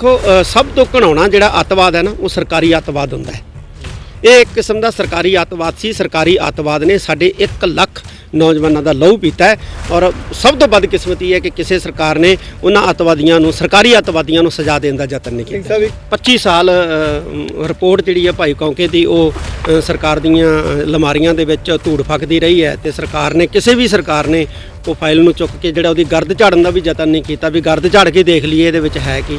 ਦੇਖੋ ਸਭ ਤੋਂ ਘਣਾਉਣਾ ਜਿਹੜਾ ਅੱਤਵਾਦ ਹੈ ਨਾ ਉਹ ਸਰਕਾਰੀ ਅੱਤਵਾਦ ਹੁੰਦਾ ਹੈ। ਇਹ ਇੱਕ ਕਿਸਮ ਦਾ ਸਰਕਾਰੀ ਅੱਤਵਾਦ ਸੀ। ਸਰਕਾਰੀ ਅੱਤਵਾਦ ਨੇ ਸਾਡੇ 1 ਲੱਖ ਨੌਜਵਾਨਾਂ ਦਾ ਲਹੂ ਪੀਤਾ ਹੈ ਔਰ ਸਭ ਤੋਂ ਬਦਕਿਸਮਤੀ ਹੈ ਕਿ ਕਿਸੇ ਸਰਕਾਰ ਨੇ ਉਹਨਾਂ ਅੱਤਵਾਦੀਆਂ ਨੂੰ ਸਰਕਾਰੀ ਅੱਤਵਾਦੀਆਂ ਨੂੰ ਸਜ਼ਾ ਦੇਣ ਦਾ ਯਤਨ ਨਹੀਂ ਕੀਤਾ। 25 ਸਾਲ ਰਿਪੋਰਟ ਜਿਹੜੀ ਹੈ ਭਾਈ ਕੌਂਕੇ ਦੀ ਉਹ ਸਰਕਾਰ ਦੀਆਂ ਲਮਾਰੀਆਂ ਦੇ ਵਿੱਚ ਧੂੜ ਫੱਕਦੀ ਰਹੀ ਹੈ ਤੇ ਸਰਕਾਰ ਨੇ ਕਿਸੇ ਵੀ ਸਰਕਾਰ ਨੇ ਉਹ ਫਾਈਲ ਨੂੰ ਚੁੱਕ ਕੇ ਜਿਹੜਾ ਉਹਦੀ ਗਰਦ ਝਾੜਨ ਦਾ ਵੀ ਯਤਨ ਨਹੀਂ ਕੀਤਾ ਵੀ ਗਰਦ ਝਾੜ ਕੇ ਦੇਖ ਲਈਏ ਇਹਦੇ ਵਿੱਚ ਹੈ ਕੀ।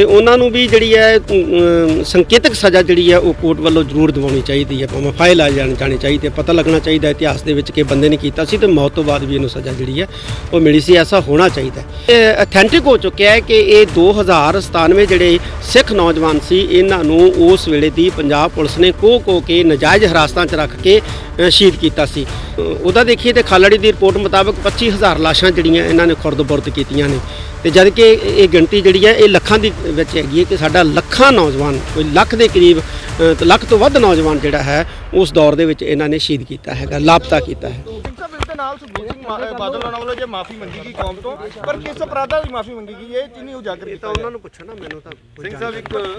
ਤੇ ਉਹਨਾਂ ਨੂੰ ਵੀ ਜਿਹੜੀ ਹੈ ਸੰਕੇਤਕ ਸਜ਼ਾ ਜਿਹੜੀ ਹੈ ਉਹ ਕੋਰਟ ਵੱਲੋਂ ਜ਼ਰੂਰ ਦਿਵਾਉਣੀ ਚਾਹੀਦੀ ਹੈ। ਭਾਵੇਂ ਫਾਈਲ ਆ ਜਾਣੀ ਜਾਣੀ ਚਾਹੀਦੀ ਹੈ, ਪਤਾ ਲੱਗਣਾ ਚਾਹੀਦਾ ਇਤਿਹਾਸ ਦੇ ਵਿੱਚ ਕਿ ਬੰਦੇ ਨੇ ਕੀਤਾ ਸੀ ਤੇ ਮੌਤ ਤੋਂ ਬਾਅਦ ਵੀ ਇਹਨੂੰ ਸਜ਼ਾ ਜਿਹੜੀ ਹੈ ਉਹ ਮਿਲੀ ਸੀ, ਐਸਾ ਹੋਣਾ ਚਾਹੀਦਾ ਹੈ। ਇਹ ਅਥੈਂਟਿਕ ਹੋ ਚੁੱਕਿਆ ਹੈ ਕਿ ਇਹ 2097 ਜਿਹੜੇ ਸਿੱਖ ਨੌਜਵਾਨ ਸੀ, ਇਹਨਾਂ ਨੂੰ ਉਸ ਵੇਲੇ ਦੀ ਪੰਜਾਬ ਪੁਲਿਸ ਨੇ ਕੋ ਕੋ ਕੇ ਨਜਾਇਜ਼ ਹਿਰਾਸਤਾਂ 'ਚ ਰੱਖ ਕੇ ਸ਼ਹੀਦ ਕੀਤਾ ਸੀ। ਉਹਦਾ ਦੇਖੀਏ ਤੇ ਖਾਲੜੀ ਦੀ ਰਿਪੋਰਟ ਮੁਤਾਬਕ 25000 ਲਾਸ਼ਾਂ ਜਿਹੜੀਆਂ ਇਹਨਾਂ ਨੇ ਖੁਰਦ-ਬੁਰਦ ਕੀਤੀਆਂ ਨੇ। ਤੇ ਜਦ ਕਿ ਇਹ ਗਿਣਤੀ ਜਿਹੜੀ ਹੈ ਇਹ ਲੱਖਾਂ ਦੀ ਵਿੱਚ ਹੈਗੀ ਹੈ ਕਿ ਸਾਡਾ ਲੱਖਾਂ ਨੌਜਵਾਨ ਕੋਈ ਲੱਖ ਦੇ ਕਰੀਬ ਲੱਖ ਤੋਂ ਵੱਧ ਨੌਜਵਾਨ ਜਿਹੜਾ ਹੈ ਉਸ ਦੌਰ ਦੇ ਵਿੱਚ ਇਹਨਾਂ ਨੇ ਸ਼ਹੀਦ ਕੀਤਾ ਹੈਗਾ ਲਾਪਤਾ ਕੀਤਾ ਹੈ। ਨਾਲ ਸੁਖਬੀਰ ਸਿੰਘ ਬਾਦਲ ਹੋਣਾ ਵੱਲੋਂ ਜੇ ਮਾਫੀ ਮੰਗੀ ਗਈ ਕੌਮ ਤੋਂ ਪਰ ਕਿਸ ਅਪਰਾਧਾਂ ਦੀ ਮਾਫੀ ਮੰਗੀ ਗਈ ਇਹ ਚੀਜ਼ ਨਹੀਂ ਉਜਾਗਰ ਕੀਤਾ ਗਿਆ। ਨੂੰ ਪੁੱਛੋ ਨਾ ਮੈਨੂੰ ਤਾਂ ਸਿੰਘ ਸਾਹਿਬ ਇੱਕ ਕੌਂਕੇ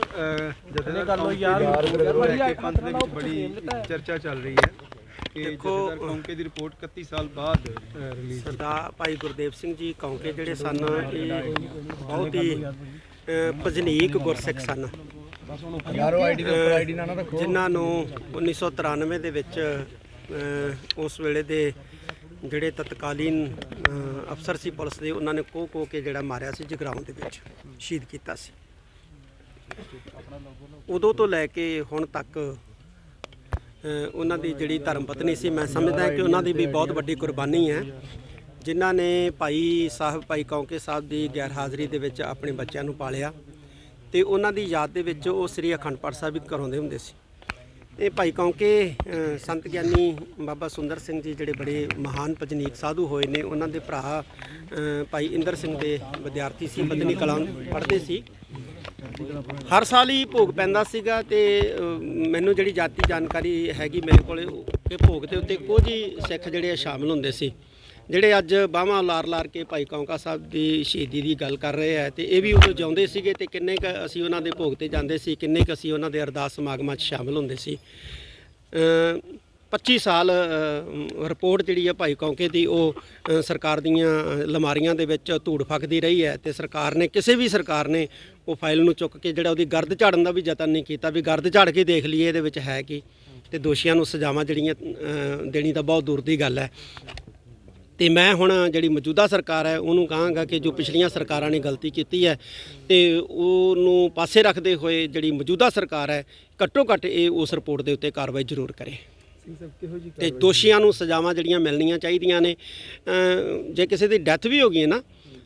ਨੂੰ ਲੈ ਕੇ ਪੰਥ ਦੇ ਵਿੱਚ ਬੜੀ ਚਰਚਾ ਚੱਲ ਰਹੀ ਹੈ। ਕਿ ਦੇਖੋ, ਜਥੇਦਾਰ ਕੌਂਕੇ ਦੀ ਰਿਪੋਰਟ 31 ਸਾਲ ਬਾਅਦ ਰਿਲੀਜ਼ ਸਰਦਾਰ ਭਾਈ ਗੁਰਦੇਵ ਸਿੰਘ ਜੀ ਕੌਂਕੇ ਜਿਹੜੇ ਸਨ ਇਹ ਬਹੁਤ ਹੀ ਅ, ਭਜਨੀਕ ਗੁਰਸਿੱਖ ਸਨ। ਯਾਰੋ ਆਈਡੀ ਦੇ ਉੱਪਰ ਆਈਡੀ ਨਾ ਨਾ ਰੱਖੋ। ਜਿਨ੍ਹਾਂ ਨੂੰ 1993 ਦੇ ਵਿੱਚ ਅ, ਉਸ ਵੇਲੇ ਦੇ ਜਿਹੜੇ ਤਤਕਾਲੀਨ ਅ, ਅਫਸਰ ਸੀ ਪੁਲਿਸ ਦੇ ਉਹਨਾਂ ਨੇ ਕੋਹ ਕੋਹ ਕੇ ਜਿਹੜਾ ਮਾਰਿਆ ਸੀ ਜਗਰਾਉਂ ਦੇ ਵਿੱਚ ਸ਼ਹੀਦ ਕੀਤਾ ਸੀ। ਉਦੋਂ ਤੋਂ ਲੈ ਕੇ ਹੁਣ ਤੱਕ ਉਹਨਾਂ ਦੀ ਜਿਹੜੀ ਧਰਮ ਪਤਨੀ ਸੀ, ਮੈਂ ਸਮਝਦਾ ਕਿ ਉਹਨਾਂ ਦੀ ਵੀ ਬਹੁਤ ਵੱਡੀ ਕੁਰਬਾਨੀ ਹੈ। ਜਿਨ੍ਹਾਂ ਨੇ ਭਾਈ ਸਾਹਿਬ, ਭਾਈ ਕੌਂਕੇ ਸਾਹਿਬ ਦੀ ਗੈਰ ਹਾਜ਼ਰੀ ਦੇ ਵਿੱਚ ਆਪਣੇ ਬੱਚਿਆਂ ਨੂੰ ਪਾਲਿਆ ਤੇ ਉਹਨਾਂ ਦੀ ਯਾਦ ਦੇ ਵਿੱਚ ਉਹ ਸ੍ਰੀ ਅਖੰਡ ਪਾਠ ਸਾਹਿਬ ਵੀ ਕਰਾਉਂਦੇ ਹੁੰਦੇ ਸੀ। ਇਹ ਭਾਈ ਕੌਂਕੇ ਸੰਤ ਗਿਆਨੀ ਬਾਬਾ ਸੁੰਦਰ ਸਿੰਘ ਜੀ ਜਿਹੜੇ ਬੜੇ ਮਹਾਨ ਭਜਨੀਕ ਸਾਧੂ ਹੋਏ ਨੇ, ਉਹਨਾਂ ਦੇ ਭਰਾ ਭਾਈ ਇੰਦਰ ਸਿੰਘ ਦੇ ਵਿਦਿਆਰਥੀ ਸੀ ਬਦਨੀ ਕਲਾਂ ਪੜ੍ਹਦੇ ਸੀ। ਹਰ ਸਾਲ ਹੀ ਭੋਗ ਪੈਂਦਾ ਸੀਗਾ ਤੇ ਅ, ਮੈਨੂੰ ਜਿਹੜੀ ਜਾਤੀ ਜਾਣਕਾਰੀ ਹੈਗੀ ਮੇਰੇ ਕੋਲੇ ਉਹ ਕਿ ਭੋਗ ਦੇ ਉੱਤੇ ਕੁਝ ਹੀ ਸਿੱਖ ਜਿਹੜੇ ਆ ਸ਼ਾਮਲ ਹੁੰਦੇ ਸੀ। ਜਿਹੜੇ ਅੱਜ ਬਾਹਾਂ ਲਾਰ ਲਾਰ ਕੇ ਭਾਈ ਕੌਂਕਾ ਸਾਹਿਬ ਦੀ ਸ਼ਹੀਦੀ ਦੀ ਗੱਲ ਕਰ ਰਹੇ ਆ ਤੇ ਇਹ ਵੀ ਉਦੋਂ ਜਿਉਂਦੇ ਸੀਗੇ ਤੇ ਕਿੰਨੇ ਕ ਅਸੀਂ ਉਹਨਾਂ ਦੇ ਭੋਗ ਤੇ ਜਾਂਦੇ ਸੀ ਕਿੰਨੇ ਕ ਅਸੀਂ ਉਹਨਾਂ ਦੇ ਅਰਦਾਸ ਸਮਾਗਮਾਂ 'ਚ ਸ਼ਾਮਲ ਹੁੰਦੇ ਸੀ। ਅ, 25 ਸਾਲ ਅ, ਰਿਪੋਰਟ ਜਿਹੜੀ ਹੈ ਭਾਈ ਕੌਂਕੇ ਦੀ ਉਹ ਅ, ਸਰਕਾਰ ਦੀਆਂ ਅ, ਲਮਾਰੀਆਂ ਦੇ ਵਿੱਚ ਧੂੜ ਫੱਕਦੀ ਰਹੀ ਹੈ ਤੇ ਸਰਕਾਰ ਨੇ ਕਿਸੇ ਵੀ ਸਰਕਾਰ ਨੇ ਉਹ ਫਾਈਲ ਨੂੰ ਚੁੱਕ ਕੇ ਜਿਹੜਾ ਉਹਦੀ ਗਰਦ ਝਾੜਨ ਦਾ ਵੀ ਯਤਨ ਨਹੀਂ ਕੀਤਾ ਵੀ ਗਰਦ ਝਾੜ ਕੇ ਦੇਖ ਲਈਏ ਇਹਦੇ ਵਿੱਚ ਹੈ ਕੀ। ਤੇ ਦੋਸ਼ੀਆਂ ਨੂੰ ਸਜ਼ਾਵਾਂ ਜਿਹੜੀਆਂ ਦੇਣੀ ਤਾਂ ਬਹੁਤ ਦੂਰ ਦੀ ਗੱਲ ਹੈ। ਤੇ ਮੈਂ ਹੁਣ ਜਿਹੜੀ ਮੌਜੂਦਾ ਸਰਕਾਰ ਹੈ ਉਹਨੂੰ ਕਹਾਂਗਾ ਕਿ ਜੋ ਪਿਛਲੀਆਂ ਸਰਕਾਰਾਂ ਨੇ ਗਲਤੀ ਕੀਤੀ ਹੈ ਤੇ ਉਹਨੂੰ ਪਾਸੇ ਰੱਖਦੇ ਹੋਏ ਜਿਹੜੀ ਮੌਜੂਦਾ ਸਰਕਾਰ ਹੈ ਘੱਟੋ ਘੱਟ ਇਹ ਉਸ ਰਿਪੋਰਟ ਦੇ ਉੱਤੇ ਕਾਰਵਾਈ ਜ਼ਰੂਰ ਕਰੇ। ਤੇ ਦੋਸ਼ੀਆਂ ਨੂੰ ਸਜ਼ਾਵਾਂ ਜਿਹੜੀਆਂ ਮਿਲਣੀਆਂ ਚਾਹੀਦੀਆਂ ਨੇ ਜੇ ਕਿਸੇ ਦੀ ਡੈਥ ਵੀ ਹੋ ਗਈ ਹੈ ਨਾ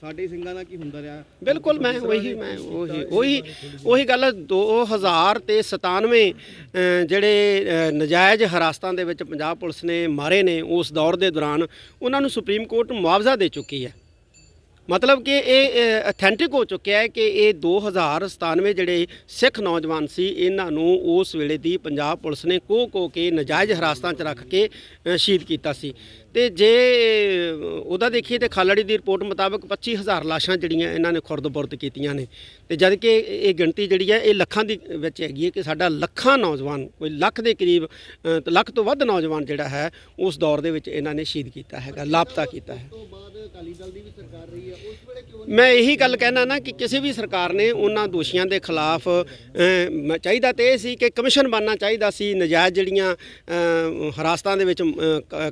ਸਾਡੇ ਸਿੰਘਾਂ ਦਾ ਕੀ ਹੁੰਦਾ ਰਿਹਾ? ਬਿਲਕੁਲ ਮੈਂ ਉਹੀ ਮੈਂ ਉਹੀ ਉਹੀ ਉਹੀ ਗੱਲ 2000 ਤੇ 97 ਅ, ਜਿਹੜੇ ਨਜਾਇਜ਼ ਹਰਾਸਤਾਂ ਦੇ ਵਿੱਚ ਪੰਜਾਬ ਪੁਲਿਸ ਨੇ ਮਾਰੇ ਨੇ ਉਸ ਦੌਰ ਦੇ ਦੌਰਾਨ ਉਹਨਾਂ ਨੂੰ ਸੁਪਰੀਮ ਕੋਰਟ ਮੁਆਵਜ਼ਾ ਦੇ ਚੁੱਕੀ ਹੈ। ਮਤਲਬ ਕਿ ਇਹ ਅਥੈਂਟਿਕ ਹੋ ਚੁੱਕਿਆ ਹੈ ਕਿ ਇਹ 2097 ਜਿਹੜੇ ਸਿੱਖ ਨੌਜਵਾਨ ਸੀ, ਇਹਨਾਂ ਨੂੰ ਉਸ ਵੇਲੇ ਦੀ ਪੰਜਾਬ ਪੁਲਿਸ ਨੇ ਕੋਹ ਕੋ ਕੇ ਨਜਾਇਜ਼ ਹਰਾਸਤਾਂ 'ਚ ਰੱਖ ਕੇ ਸ਼ਹੀਦ ਕੀਤਾ ਸੀ। ਤੇ ਜੇ ਉਹਦਾ ਦੇਖੀਏ ਤੇ ਖਾਲੜੀ ਦੀ ਰਿਪੋਰਟ ਮੁਤਾਬਕ 25000 ਲਾਸ਼ਾਂ ਜਿਹੜੀਆਂ ਇਹਨਾਂ ਨੇ ਖੁਰਦ-ਬੁਰਦ ਕੀਤੀਆਂ ਨੇ। ਤੇ ਜਦ ਕਿ ਇਹ ਗਿਣਤੀ ਜਿਹੜੀ ਹੈ, ਇਹ ਲੱਖਾਂ ਦੀ ਵਿੱਚ ਹੈਗੀ ਹੈ ਕਿ ਸਾਡਾ ਲੱਖਾਂ ਨੌਜਵਾਨ, ਕੋਈ ਲੱਖ ਦੇ ਕਰੀਬ ਲੱਖ ਤੋਂ ਵੱਧ ਨੌਜਵਾਨ ਜਿਹੜਾ ਹੈ, ਉਸ ਦੌਰ ਦੇ ਵਿੱਚ ਇਹਨਾਂ ਨੇ ਸ਼ਹੀਦ ਕੀਤਾ ਹੈਗਾ, ਲਾਪਤਾ ਕੀਤਾ ਹੈ। ਤੋਂ ਬਾਅਦ ਅਕਾਲੀ ਦਲ ਦੀ ਵੀ ਸਰਕਾਰ ਰਹੀ ਹੈ ਮੈਂ ਇਹੀ ਗੱਲ ਕਹਿਣਾ ਨਾ ਕਿ ਕਿਸੇ ਵੀ ਸਰਕਾਰ ਨੇ ਉਹਨਾਂ ਦੋਸ਼ੀਆਂ ਦੇ ਖਿਲਾਫ ਚਾਹੀਦਾ ਤੇ ਇਹ ਸੀ ਕਿ ਕਮਿਸ਼ਨ ਬਣਨਾ ਚਾਹੀਦਾ ਸੀ। ਨਜਾਇਜ਼ ਜਿਹੜੀਆਂ ਅ, ਹਰਾਸਤਾਂ ਦੇ ਵਿੱਚ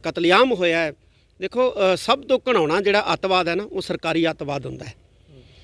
ਕਤਲੇਆਮ ਹੋਇਆ ਹੈ। ਦੇਖੋ ਸਭ ਤੋਂ ਘਣਾਉਣਾ ਜਿਹੜਾ ਅੱਤਵਾਦ ਹੈ ਨਾ ਉਹ ਸਰਕਾਰੀ ਅੱਤਵਾਦ ਹੁੰਦਾ ਹੈ।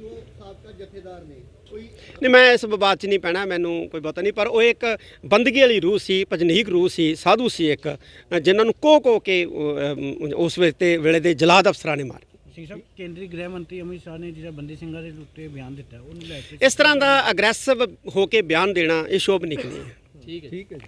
ਕਿ ਉਹ ਸਾਬਕਾ ਜਥੇਦਾਰ ਨੇ ਕੋਈ ਨਹੀਂ ਮੈਂ ਇਸ ਵਿਵਾਦ 'ਚ ਨਹੀਂ ਪੈਣਾ ਮੈਨੂੰ ਕੋਈ ਪਤਾ ਨਹੀਂ ਪਰ ਉਹ ਇੱਕ ਬੰਦਗੀ ਵਾਲੀ ਰੂਹ ਸੀ ਭਜਨੀਕ ਰੂਹ ਸੀ ਸਾਧੂ ਸੀ ਇੱਕ ਜਿਨ੍ਹਾਂ ਨੂੰ ਕੋ ਕੋ ਕੇ ਅਮ, ਉਸ ਵੇਲੇ ਤੇ ਵੇਲੇ ਦੇ ਜਲਾਦ ਅਫਸਰਾਂ ਨੇ ਮਾਰੇ। ਸਿੰਘ ਸਾਹਿਬ ਕੇਂਦਰੀ ਗ੍ਰਹਿ ਮੰਤਰੀ ਅਮਿਤ ਸ਼ਾਹ ਨੇ ਜਿਹੜਾ ਬੰਦੀ ਸਿੰਘਾਂ ਦੇ ਉੱਤੇ ਬਿਆਨ ਦਿੱਤਾ ਉਹਨੂੰ ਲੈ ਕੇ ਇਸ ਤਰ੍ਹਾਂ ਦਾ ਅਗਰੈਸਿਵ ਹੋ ਕੇ ਬਿਆਨ ਦੇਣਾ ਇਹ ਸ਼ੋਭਨੀਕ ਨਹੀਂ ਹੈ ਠੀਕ ਹੈ